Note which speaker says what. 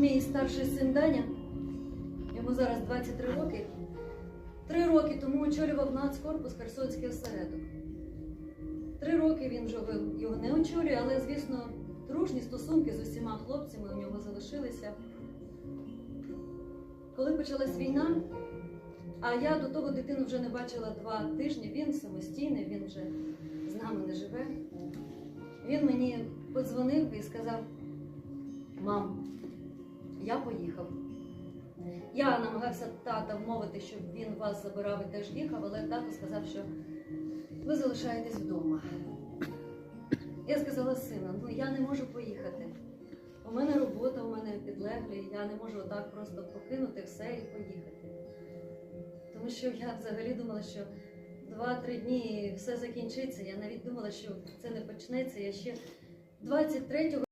Speaker 1: Мій старший син Даня, йому зараз 23 роки. Три роки тому очолював нацкорпус Херсонський осередок. Три роки він вже його не очолює, але, звісно, дружні стосунки з усіма хлопцями у нього залишилися. Коли почалась війна, а я до того дитину вже не бачила два тижні, він самостійний, він вже з нами не живе. Він мені подзвонив і сказав: Мам, я поїхав. Я намагався тата вмовити, щоб він вас забирав і теж їхав, але тато сказав, що ви залишаєтесь вдома. Я сказала сина, ну я не можу поїхати. У мене робота, у мене підлеглі, я не можу отак просто покинути все і поїхати. Тому що я взагалі думала, що два-три дні все закінчиться. Я навіть думала, що це не почнеться. Я ще 23